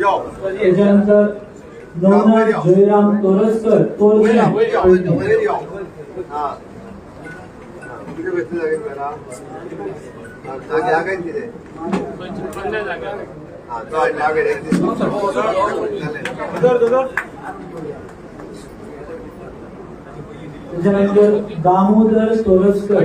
त्याच्यानंतर नवनाथ जयराम तोरसकर तोरणे वयर या. हा. हा? हा. त्याच्यानंतर दामोदर तोरसकर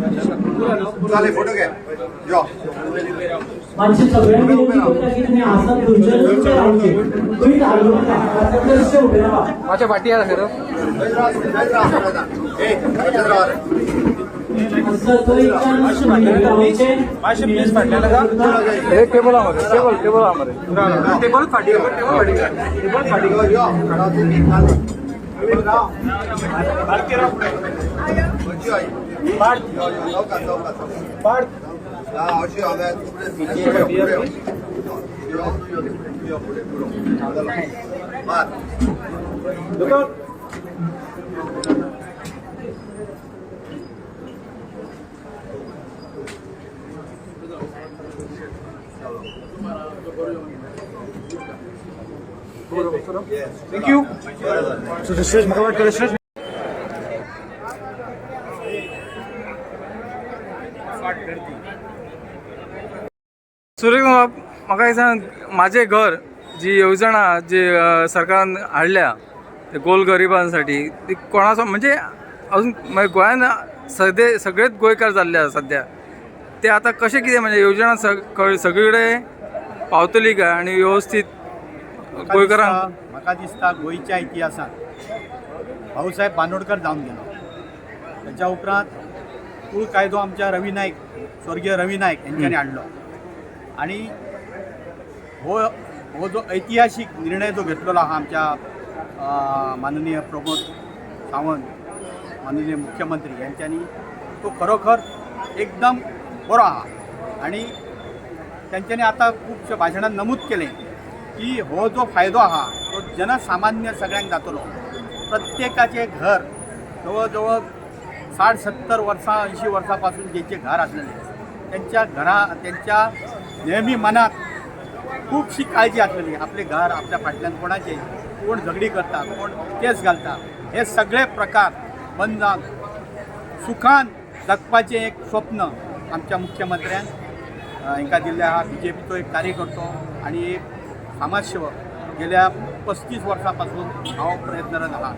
चालेल फोटो घ्या. यो. मातशें सगळ्यांनी की तुम्ही तुम्ही माझ्या पाठी आहे थंयच्यान तुम्ही रावचे हे टेबल आमध्ये टेबल टेबल आमध्ये टेबल फाटी Look out. Thank you. So this is Mukhawat Traditional. वाटतं सुरेश सुरेश म्हाका सांग माझे घर जी योजना जी सरकारान हाडल्या ते गोल गरिबांसाठी ती कोणाचो म्हणजे अजून म्हणजे गोंयान सगळे सगळेच गोंयकार जाल्ले आसा सध्या. ते आता कशें कितें म्हणजे योजना सग कळ- सगळीकडे पावतली काय आणि व्यवस्थित गोंयकारांक म्हाका दिसता गोंयच्या इतिहासात. भाऊसाहेब बांदोडकर जावन गेलो. त्याच्या उपरांत कुळ कायदो आमच्या रवी नायक स्वर्गीय रवी नायक यांच्यानी हाडलो आणि हो हो जो ऐतिहासीक निर्णय जो घेतलेलो आहा आमच्या माननीय प्रमोद सावंत माननीय मुख्यमंत्री यांच्यानी तो खरोखर एकदम बरो आहा आणि त्यांच्यानी आता खूपशा भाशणात नमूद केले की हो जो फायदो आहा तो जनसामान्य सगळ्यांक जातलो. प्रत्येकाचे घर जवळजवळ साठ सत्तर वर्सां ऐंशी वर्षापासून ज्यांचे घर असलेले त्यांच्या घरा त्यांच्या नेहमी मनात खूपशी काळजी असलेली आपले घर आपल्या फाटल्यान कोणाचे कोण झगडी करता कोण केस घालता हे सगळे प्रकार बंद जावन सुखान जगपाचें एक स्वप्न आमच्या मुख्यमंत्र्यान हांकां दिल्लें आहा बी जे पीचो एक कार्यकर्तो आनी एक समाजसेवक गेल्या पस्तीस वर्सां पासून हांव प्रयत्नरत आहा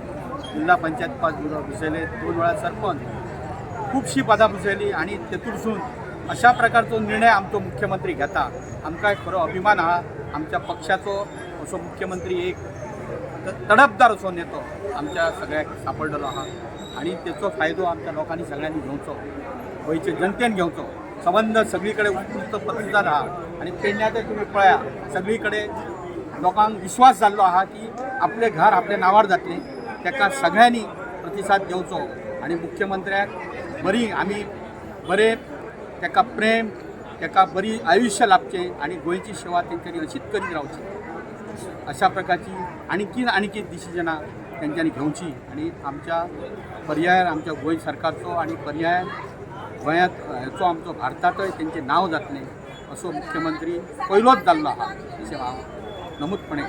जिल्हा पंचायत पाच बुरो भुसयले दोन वेळा सरपंच खुबशीं पदां भुसयलीं आनी तेतूरसून अशा प्रकारचो निर्णय आमचो मुख्यमंत्री घेता. आमकां एक खरो अभिमान आहा आमच्या पक्षाचो असो मुख्यमंत्री एक तडपदार असो नेतो आमच्या सगळ्याक सापडलेलो आहा. आणि त्याचो फायदो आमच्या लोकांनी सगळ्यांनी घेवचो गोंयचे जनतेन घेवचो. संबंध सगळीकडे उत्कृष्ट प्रतिसाद आहा आणि पेडण्याचे तुम्ही पळया सगळीकडे लोकांक विश्वास जाल्लो आहा की आपले घर आपल्या नांवार जातले. ताका सगळ्यांनी प्रतिसाद घेवचो आणि मुख्यमंत्र्याक बरी आमी बरे ताका प्रेम ताका बरी आयुश्य लाभचें आणि गोंयची सेवा तेंच्यांनी अशीच करीत रावची. अशा प्रकारची आणखीन आणखी डिसिजनां तेंच्यांनी घेवची आणि आमच्या पर्यायान आमच्या गोंय सरकारचो आणि पर्यायान गोंयांत हेचो आमचो भारतातय तेंचें नांव जातलें. असो मुख्यमंत्री पयलोच जाल्लो आहा अशें हांव नमूदपणे.